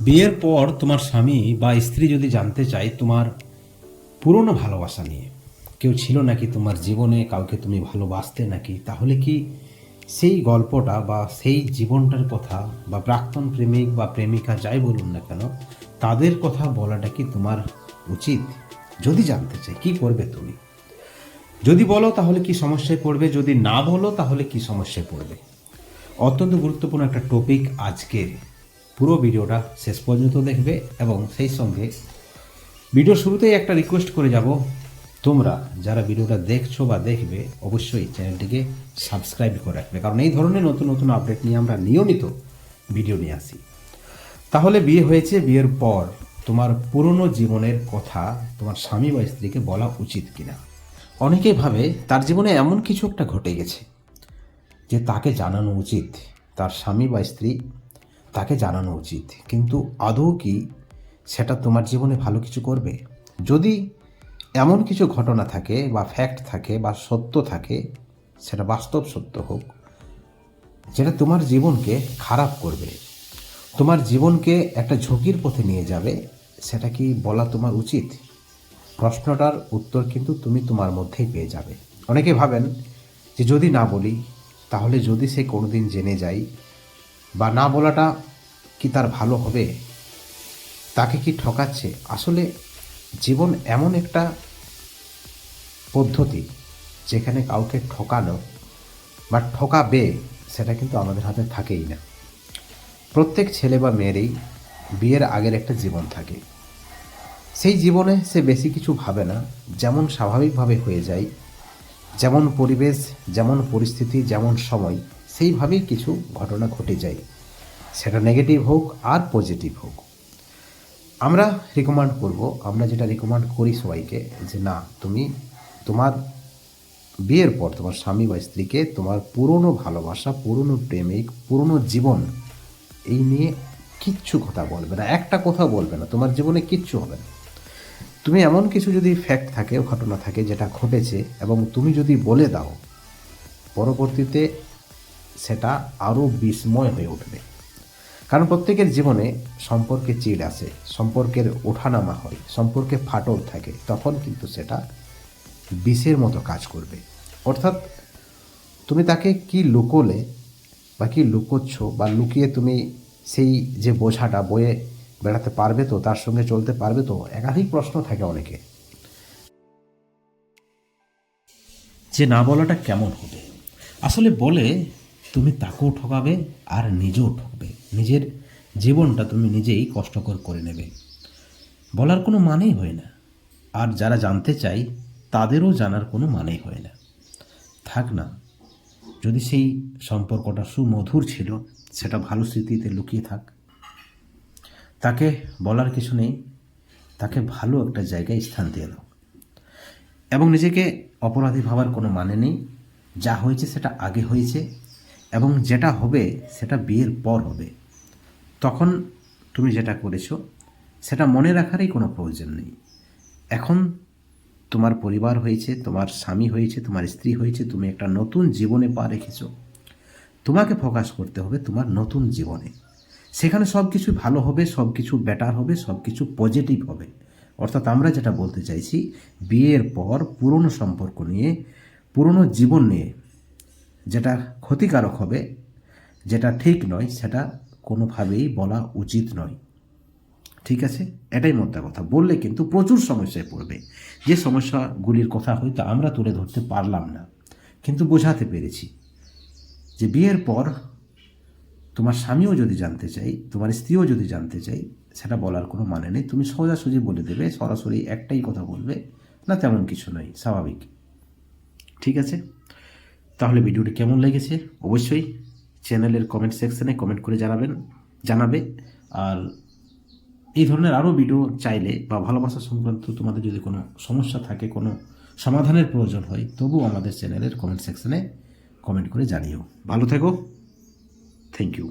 বিয়ের পর তোমার স্বামী বা স্ত্রী যদি জানতে চায় তোমার পুরনো ভালোবাসা নিয়ে, কেউ ছিল নাকি তোমার জীবনে, কাউকে তুমি ভালোবাসতে নাকি, তাহলে কি সেই গল্পটা বা সেই জীবনটার কথা বা প্রাক্তন প্রেমিক বা প্রেমিকা যাই বলুন না কেন, তাদের কথা বলাটা কি তোমার উচিত? যদি জানতে চাই কি করবে তুমি? যদি বলো তাহলে কি সমস্যায় পড়বে? যদি না বলো তাহলে কি সমস্যায় পড়বে? অত্যন্ত গুরুত্বপূর্ণ একটা টপিক আজকের। পুরো ভিডিওটা শেষ পর্যন্ত দেখবে এবং সেই সঙ্গে ভিডিও শুরুতেই একটা রিকোয়েস্ট করে যাব। তোমরা যারা ভিডিওটা দেখছ বা দেখবে, অবশ্যই চ্যানেলটিকে সাবস্ক্রাইব করে রাখবে। কারণ এই ধরনের নতুন নতুন আপডেট নিয়ে আমরা নিয়মিত ভিডিও নিয়ে আসি। তাহলে বিয়ে হয়েছে, বিয়ের পর তোমার পুরনো জীবনের কথা তোমার স্বামী বা স্ত্রীকে বলা উচিত কিনা? অনেকেই ভাবে তার জীবনে এমন কিছু একটা ঘটে গেছে যে তাকে জানানো উচিত। তার স্বামী বা স্ত্রী তাকে জানানো উচিত। কিন্তু আদৌ কি সেটা তোমার জীবনে ভালো কিছু করবে? যদি এমন কিছু ঘটনা থাকে বা ফ্যাক্ট থাকে বা সত্য থাকে, সেটা বাস্তব সত্য হোক, যেটা তোমার জীবনকে খারাপ করবে, তোমার জীবনকে একটা ঝুঁকির পথে নিয়ে যাবে, সেটা কি বলা তোমার উচিত? প্রশ্নটার উত্তর কিন্তু তুমি তোমার মধ্যেই পেয়ে যাবে। অনেকে ভাবেন যে যদি না বলি, তাহলে যদি সে কোনোদিন জেনে যায়, বা না বলাটা কি তার ভালো হবে? তাকে কি ঠকাচ্ছে? আসলে জীবন এমন একটা পদ্ধতি যেখানে কাউকে ঠকানো বা ঠকাবে সেটা কিন্তু আমাদের হাতে থাকেই না। প্রত্যেক ছেলে বা মেয়েরই বিয়ের আগের একটা জীবন থাকে। সেই জীবনে সে বেশি কিছু ভাবে না, যেমন স্বাভাবিকভাবে হয়ে যায়, যেমন পরিবেশ, যেমন পরিস্থিতি, যেমন সময়, সেইভাবেই কিছু ঘটনা ঘটে যায়। সেটা নেগেটিভ হোক আর পজিটিভ হোক। আমরা রিকমেন্ড করব, আমরা যেটা রিকমেন্ড করি সবাইকে যে না, তুমি তোমার বিয়ের পর তোমার স্বামী বা স্ত্রীকে তোমার পুরনো ভালোবাসা, পুরনো প্রেমিক, পুরনো জীবন এই নিয়ে কিচ্ছু কথা বলবে না। একটা কথা বলবে না, তোমার জীবনে কিচ্ছু হবে না। তুমি এমন কিছু যদি ফ্যাক্ট থাকে, ঘটনা থাকে যেটা ঘটেছে এবং তুমি যদি বলে দাও, পরবর্তীতে সেটা আরও বিস্ময় হয়ে উঠবে। কারণ প্রত্যেকের জীবনে সম্পর্কে চিড় আসে সম্পর্কের ওঠানামা হয়, সম্পর্কে ফাটল থাকে, তখন কিন্তু সেটা বিষের মতো কাজ করবে। অর্থাৎ তুমি তাকে কি লুকোলে বা কি লুকোচ্ছ বা লুকিয়ে তুমি সেই যে বোঝাটা, বয়ে বেড়াতে পারবে তো, তার সঙ্গে চলতে পারবে তো, একাধিক প্রশ্ন থাকে অনেকে। যে না বলাটা কেমন হবে? আসলে বলে তুমি তাকেও ঠকাবে আর নিজেও ঠকবে। নিজের জীবনটা তুমি নিজেই কষ্টকর করে নেবে। বলার কোনো মানেই হয় না। আর যারা জানতে চাই তাদেরও জানার কোনো মানেই হয় না। থাক না, যদি সেই সম্পর্কটা সুমধুর ছিল, সেটা ভালো স্মৃতিতে লুকিয়ে থাক। তাকে বলার কিছু নেই, তাকে ভালো একটা জায়গায় স্থান দিয়ে দাও। এবং নিজেকে অপরাধী ভাবার কোনো মানে নেই। যা হয়েছে সেটা আগে হয়েছে, এবং যেটা হবে সেটা বিয়ের পর হবে। তখন তুমি যেটা করেছ, সেটা মনে রাখারই কোনো প্রয়োজন নেই। এখন তোমার পরিবার হয়েছে, তোমার স্বামী হয়েছে, তোমার স্ত্রী হয়েছে, তুমি একটা নতুন জীবনে পা রেখেছো। তোমাকে ফোকাস করতে হবে তোমার নতুন জীবনে। সেখানে সব কিছু ভালো হবে সব কিছু বেটার হবে সব কিছু পজিটিভ হবে। অর্থাৎ আমরা যেটা বলতে চাইছি, বিয়ের পর পুরনো সম্পর্ক নিয়ে, পুরনো জীবন নিয়ে যেটা ক্ষতিকারক হবে, যেটা ঠিক নয়, সেটা কোনোভাবেই বলা উচিত নয়। ঠিক আছে? এটাই মোদ্দা কথা। বললে কিন্তু প্রচুর সমস্যায় পড়বে। যে সমস্যাগুলির কথা হয়তো আমরা তুলে ধরতে পারলাম না। কিন্তু বোঝাতে পেরেছি যে বিয়ের পর তোমার স্বামীও যদি জানতে চাই তোমার স্ত্রীও যদি জানতে চাই সেটা বলার কোনো মানে নেই। তুমি সোজাসুজি বলে দেবে, সরাসরি একটাই কথা বলবে, না তেমন কিছু নয়, স্বাভাবিক। ঠিক আছে? তাহলে ভিডিওটি কেমন লেগেছে? অবশ্যই চ্যানেলের কমেন্ট সেকশনে কমেন্ট করে জানাবেন, জানাবে। আর এই ধরনের আরও ভিডিও চাইলে বা ভালোবাসা সংক্রান্ত তোমাদের যদি কোনো সমস্যা থাকে, কোনো সমাধানের প্রয়োজন হয়, তবুও আমাদের চ্যানেলের কমেন্ট সেকশনে কমেন্ট করে জানিও। ভালো থেকো। Thank you